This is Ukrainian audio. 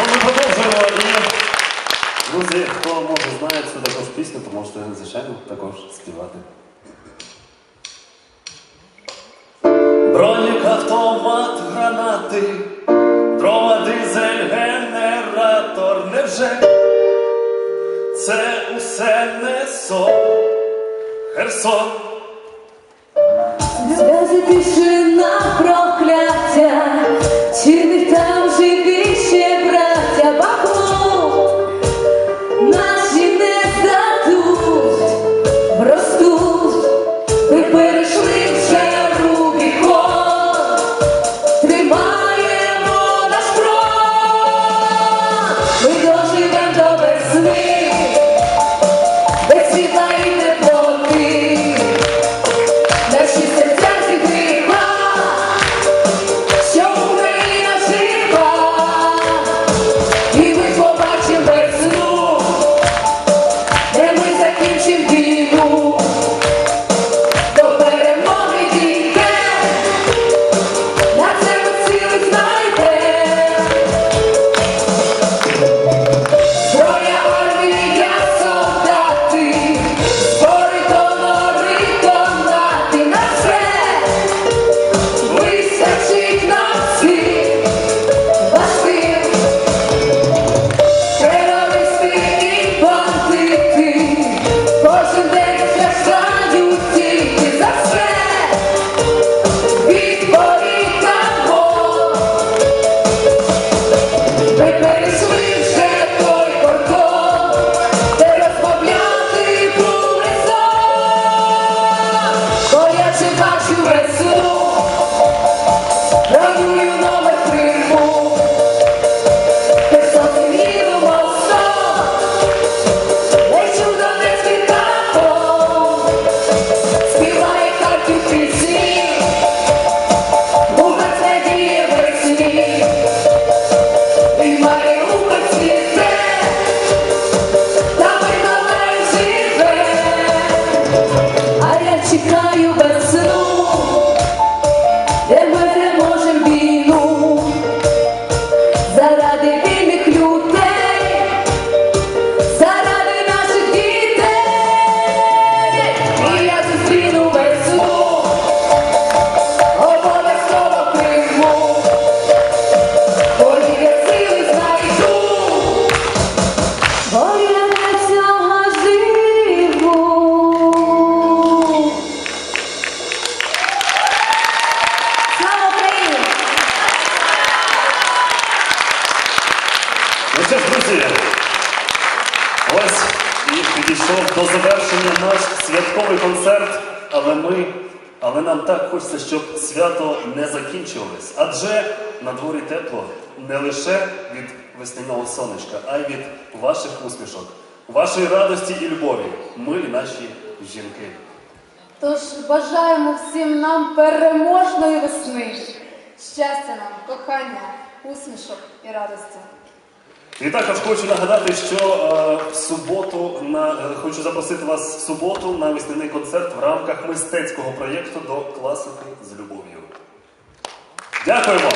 Ну, ми продовжуємо і. Друзі, хто може знає цю також пісню, то можете звичайно також співати. Бронік, автомат, гранати, дрова, дизель, генератор. Невже це усе не сон? Херсон. Сльози чекаю весну, де ми переможем війну, заради що ж, друзі, ось і підійшов до завершення наш святковий концерт, але ми, але нам так хочеться, щоб свято не закінчилось. Адже на дворі тепло не лише від весняного сонечка, а й від ваших усмішок, вашої радості і любові, милі наші жінки. Тож бажаємо всім нам переможної весни, щастя нам, кохання, усмішок і радості. І також хочу нагадати, що е, в суботу на е, хочу запросити вас в суботу на весняний концерт в рамках мистецького проєкту до класики з любов'ю. Дякуємо!